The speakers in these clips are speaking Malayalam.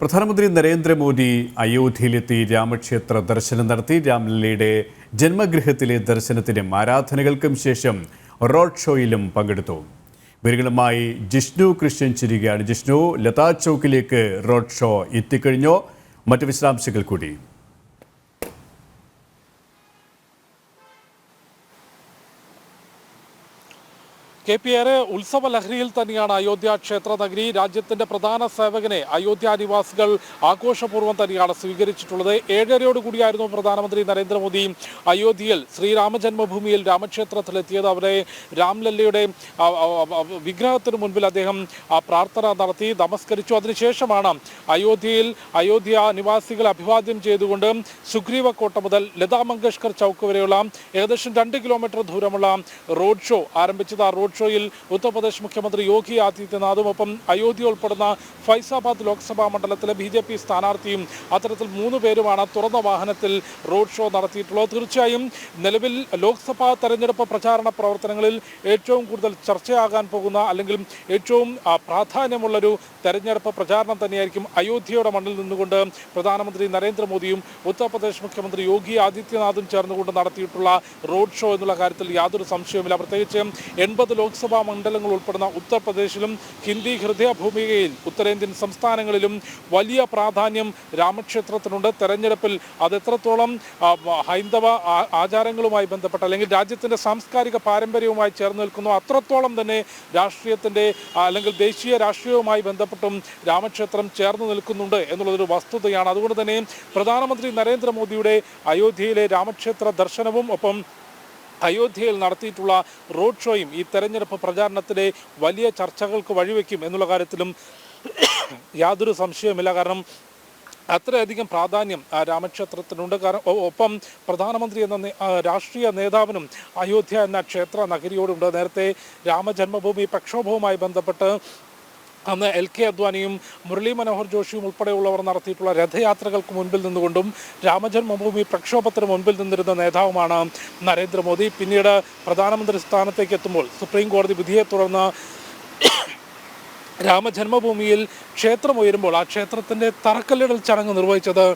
പ്രധാനമന്ത്രി നരേന്ദ്രമോദി അയോധ്യയിലെത്തി രാമക്ഷേത്ര ദർശനം നടത്തി. രാംലീലയുടെ ജന്മഗൃഹത്തിലെ ദർശനത്തിനും ആരാധനകൾക്കും ശേഷം റോഡ് ഷോയിലും പങ്കെടുത്തു. വിവരങ്ങളുമായി ജിഷ്ണു കൃഷ്ണൻ ചിരികയാണ്. ജിഷ്ണു ലതാ ചൗക്കിലേക്ക് റോഡ് ഷോ എത്തിക്കഴിഞ്ഞോ. മറ്റു വിശദാംശങ്ങൾ കൂടി. കെ പി ഏറെ ഉത്സവ ലഹരിയിൽ തന്നെയാണ് അയോധ്യ ക്ഷേത്ര നഗരി രാജ്യത്തിന്റെ പ്രധാന സേവകനെ അയോധ്യ നിവാസികൾ ആഘോഷപൂർവം തന്നെയാണ് സ്വീകരിച്ചിട്ടുള്ളത്. ഏഴരയോട് കൂടിയായിരുന്നു പ്രധാനമന്ത്രി നരേന്ദ്രമോദി അയോധ്യയിൽ ശ്രീരാമജന്മഭൂമിയിൽ രാമക്ഷേത്രത്തിലെത്തിയത്. അവരെ രാംലല്ലയുടെ വിഗ്രഹത്തിന് മുൻപിൽ അദ്ദേഹം പ്രാർത്ഥന നടത്തി നമസ്കരിച്ചു. അതിനുശേഷമാണ് അയോധ്യയിൽ അയോധ്യ നിവാസികളെ അഭിവാദ്യം ചെയ്തുകൊണ്ട് സുഗ്രീവ കോട്ട മുതൽ ലതാ മങ്കേഷ്കർ ചൗക്ക് വരെയുള്ള ഏകദേശം രണ്ട് കിലോമീറ്റർ ദൂരമുള്ള റോഡ് ഷോ ആരംഭിച്ചത്. ആ റോഡ് ഷോയിൽ ഉത്തർപ്രദേശ് മുഖ്യമന്ത്രി യോഗി ആദിത്യനാഥും ഒപ്പം അയോധ്യ ഉൾപ്പെടുന്ന ഫൈസാബാദ് ലോക്സഭാ മണ്ഡലത്തിലെ ബി ജെ പി സ്ഥാനാർത്ഥിയും അത്തരത്തിൽ മൂന്ന് പേരുമാണ് തുറന്ന വാഹനത്തിൽ റോഡ് ഷോ നടത്തിയിട്ടുള്ളത്. തീർച്ചയായും നിലവിൽ ലോക്സഭാ തെരഞ്ഞെടുപ്പ് പ്രചാരണ പ്രവർത്തനങ്ങളിൽ ഏറ്റവും കൂടുതൽ ചർച്ചയാകാൻ പോകുന്ന അല്ലെങ്കിൽ ഏറ്റവും പ്രാധാന്യമുള്ളൊരു തെരഞ്ഞെടുപ്പ് പ്രചാരണം തന്നെയായിരിക്കും അയോധ്യയുടെ മണ്ണിൽ നിന്നുകൊണ്ട് പ്രധാനമന്ത്രി നരേന്ദ്രമോദിയും ഉത്തർപ്രദേശ് മുഖ്യമന്ത്രി യോഗി ആദിത്യനാഥും ചേർന്നുകൊണ്ട് നടത്തിയിട്ടുള്ള റോഡ് ഷോ എന്നുള്ള കാര്യത്തിൽ യാതൊരു സംശയവുമില്ല. പ്രത്യേകിച്ച് എൺപത് ലോക്സഭാ മണ്ഡലങ്ങൾ ഉൾപ്പെടുന്ന ഉത്തർപ്രദേശിലും ഹിന്ദി ഹൃദയഭൂമികയിൽ ഉത്തരേന്ത്യൻ സംസ്ഥാനങ്ങളിലും വലിയ പ്രാധാന്യം രാമക്ഷേത്രത്തിനുണ്ട്. തെരഞ്ഞെടുപ്പിൽ അത് എത്രത്തോളം ഹൈന്ദവ ആചാരങ്ങളുമായി ബന്ധപ്പെട്ട അല്ലെങ്കിൽ രാജ്യത്തിന്റെ സാംസ്കാരിക പാരമ്പര്യവുമായി ചേർന്ന് നിൽക്കുന്നു അത്രത്തോളം തന്നെ രാഷ്ട്രീയത്തിന്റെ അല്ലെങ്കിൽ ദേശീയ രാഷ്ട്രീയവുമായി ബന്ധപ്പെട്ടും രാമക്ഷേത്രം ചേർന്ന് നിൽക്കുന്നുണ്ട് എന്നുള്ളതൊരു വസ്തുതയാണ്. അതുകൊണ്ട് തന്നെ പ്രധാനമന്ത്രി നരേന്ദ്രമോദിയുടെ അയോധ്യയിലെ രാമക്ഷേത്ര ദർശനവും ഒപ്പം അയോധ്യയിൽ നടത്തിയിട്ടുള്ള റോഡ് ഷോയും ഈ തെരഞ്ഞെടുപ്പ് പ്രചാരണത്തിലെ വലിയ ചർച്ചകൾക്ക് വഴിവെക്കും എന്നുള്ള കാര്യത്തിലും യാതൊരു സംശയവുമില്ല. കാരണം അത്രയധികം പ്രാധാന്യം രാമക്ഷേത്രത്തിനുണ്ട്. കാരണം ഒപ്പം പ്രധാനമന്ത്രി എന്ന രാഷ്ട്രീയ നേതാവിനും അയോധ്യ എന്ന ക്ഷേത്ര നഗരിയോടുണ്ട്. നേരത്തെ രാമജന്മഭൂമി പ്രക്ഷോഭവുമായി ബന്ധപ്പെട്ട് അന്ന് എൽ കെ അദ്വാനിയും മുരളി മനോഹർ ജോഷിയും ഉൾപ്പെടെയുള്ളവർ നടത്തിയിട്ടുള്ള രഥയാത്രകൾക്ക് മുൻപിൽ നിന്നുകൊണ്ടും രാമജന്മഭൂമി പ്രക്ഷോഭത്തിന് മുൻപിൽ നിന്നിരുന്ന നേതാവുമാണ് നരേന്ദ്രമോദി. പിന്നീട് പ്രധാനമന്ത്രി സ്ഥാനത്തേക്ക് എത്തുമ്പോൾ സുപ്രീം കോടതി വിധിയെ തുടർന്ന് രാമജന്മഭൂമിയിൽ ക്ഷേത്രം ഉയരുമ്പോൾ ആ ക്ഷേത്രത്തിന്റെ തറക്കല്ലിടൽ ചടങ്ങ് നിർവഹിച്ചത്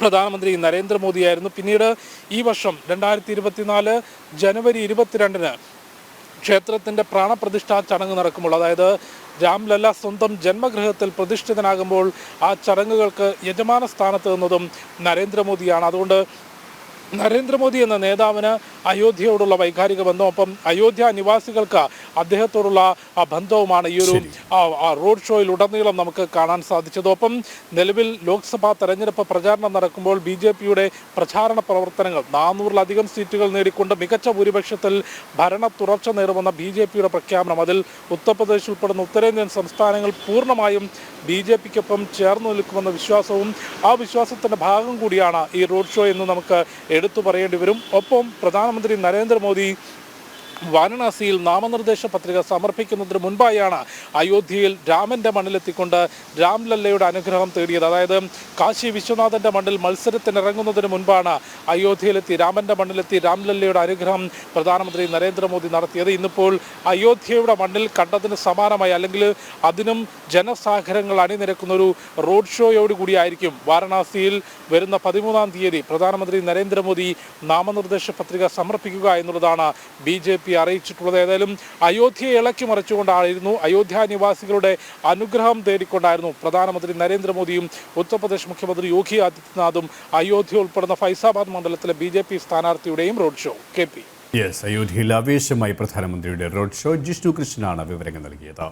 പ്രധാനമന്ത്രി നരേന്ദ്രമോദിയായിരുന്നു. പിന്നീട് ഈ വർഷം രണ്ടായിരത്തി ഇരുപത്തിനാല് ജനുവരി ഇരുപത്തിരണ്ടിന് ക്ഷേത്രത്തിന്റെ പ്രാണപ്രതിഷ്ഠാ ചടങ്ങ് നടക്കുമ്പോൾ അതായത് രാംലല്ല സ്വന്തം ജന്മഗൃഹത്തിൽ പ്രതിഷ്ഠിതനാകുമ്പോൾ ആ ചടങ്ങുകൾക്ക് യജമാന സ്ഥാനത്ത് നിന്നതും നരേന്ദ്രമോദിയാണ്. അതുകൊണ്ട് നരേന്ദ്രമോദി എന്ന നേതാവിന് അയോധ്യയോടുള്ള വൈകാരിക ബന്ധവും ഒപ്പം അയോധ്യ നിവാസികൾക്ക് അദ്ദേഹത്തോടുള്ള ആ ബന്ധവുമാണ് ഈ ഒരു റോഡ് ഷോയിൽ ഉടനീളം നമുക്ക് കാണാൻ സാധിച്ചത്. ഒപ്പം നിലവിൽ ലോക്സഭാ തെരഞ്ഞെടുപ്പ് പ്രചാരണം നടക്കുമ്പോൾ ബി ജെ പിയുടെ പ്രചാരണ പ്രവർത്തനങ്ങൾ നാനൂറിലധികം സീറ്റുകൾ നേടിക്കൊണ്ട് മികച്ച ഭൂരിപക്ഷത്തിൽ ഭരണ തുടർച്ച നേടുമെന്ന ബി ജെ പിയുടെ പ്രഖ്യാപനം. അതിൽ ഉത്തർപ്രദേശ് ഉൾപ്പെടുന്ന ഉത്തരേന്ത്യൻ സംസ്ഥാനങ്ങൾ പൂർണമായും ബി ജെ പിക്കൊപ്പം ചേർന്ന് നിൽക്കുമെന്ന വിശ്വാസവും ആ വിശ്വാസത്തിന്റെ ഭാഗം കൂടിയാണ് ഈ റോഡ് ഷോ എന്ന് നമുക്ക് എടുത്തു പറയേണ്ടി വരും. ഒപ്പം പ്രധാനമന്ത്രി നരേന്ദ്രമോദി വാരണാസിയിൽ നാമനിർദ്ദേശ പത്രിക സമർപ്പിക്കുന്നതിന് മുൻപായാണ് അയോധ്യയിൽ രാമന്റെ മണ്ണിലെത്തിക്കൊണ്ട് രാംലല്ലയുടെ അനുഗ്രഹം തേടിയത്. അതായത് കാശി വിശ്വനാഥന്റെ മണ്ണിൽ മത്സരത്തിനിറങ്ങുന്നതിന് മുൻപാണ് അയോധ്യയിലെത്തി രാമന്റെ മണ്ണിലെത്തി രാംലല്ലയുടെ അനുഗ്രഹം പ്രധാനമന്ത്രി നരേന്ദ്രമോദി നടത്തിയത്. ഇന്നിപ്പോൾ അയോധ്യയുടെ മണ്ണിൽ കണ്ടതിന് സമാനമായി അല്ലെങ്കിൽ അതിനും ജനസാഗരങ്ങൾ അണിനിരക്കുന്ന ഒരു റോഡ് ഷോയോടുകൂടിയായിരിക്കും വാരണാസിയിൽ വരുന്ന പതിമൂന്നാം തീയതി പ്രധാനമന്ത്രി നരേന്ദ്രമോദി നാമനിർദ്ദേശ പത്രിക സമർപ്പിക്കുക എന്നുള്ളതാണ് ബി ജെ പി അറിയിച്ചിട്ടുള്ളത്. ഏതായാലും അയോധ്യയെ ഇളക്കി മറിച്ചുകൊണ്ടായിരുന്നു അയോധ്യ നിവാസികളുടെ അനുഗ്രഹം തേടിക്കൊണ്ടായിരുന്നു പ്രധാനമന്ത്രി നരേന്ദ്രമോദിയും ഉത്തർപ്രദേശ് മുഖ്യമന്ത്രി യോഗി ആദിത്യനാഥും അയോധ്യ ഉൾപ്പെടുന്ന ഫൈസാബാദ് മണ്ഡലത്തിലെ B J P സ്ഥാനാർത്ഥിയുടെയും road show. K P. Yes അയോധ്യയിൽ ആവേശമായി പ്രധാനമന്ത്രിയുടെ റോഡ് ഷോ ജിഷ്ണു കൃഷ്ണനാണ് വിവരങ്ങൾ നൽകിയത്.